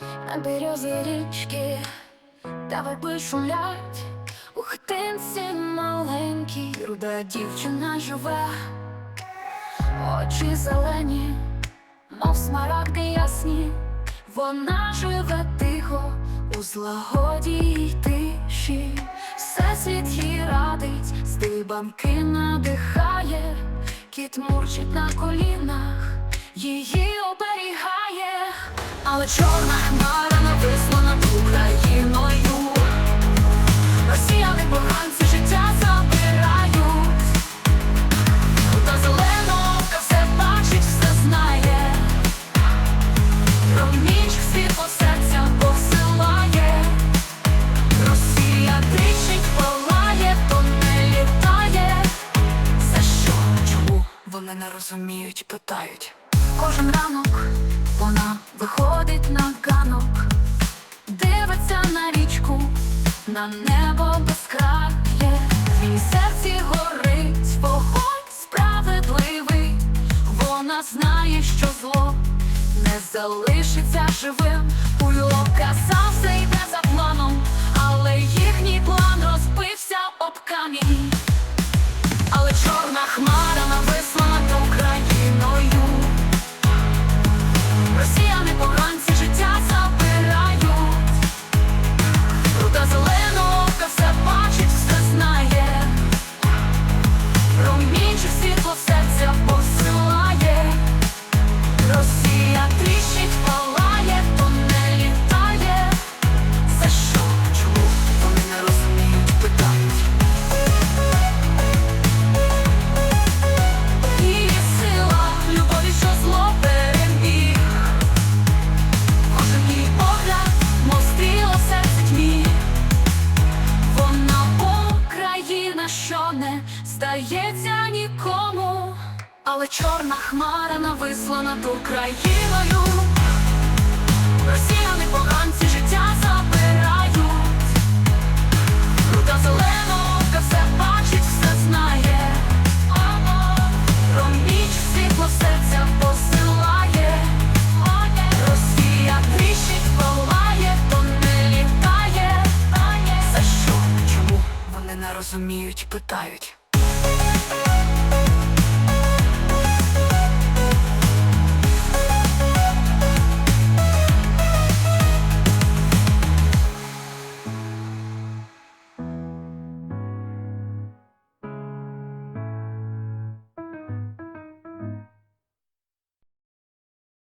на березі річки, та верби шумлять, у хатинці маленькій, руда дівчина живе, очі зелені, мов смарагди ясні, вона живе тихо, у злагоді й тиші, всесвіт їй радить, здибанки надихає, кіт мурчить на колінах, її оберігає, але чорна хмара нависла над Україною. Росіяни поганці життя забирають, та зеленовка все бачить, все знає. Проміч світло серця посилає, Росія тричить, палає, то не літає. За що, чому вони не розуміють, питають. Кожен ранок вона виходить на ганок, дивиться на річку, на небо безкрає, в її серці горить вогонь справедливий. Вона знає, що зло не залишиться живим. у казав, здається нікому, але чорна хмара нависла над Україною. Росіяни поганці життя забирають. Рута зеленовка все бачить, все знає. Проміч світло серця посилає. Росія тріщить, палає, то не літає. За що? Чому вони не розуміють, питають.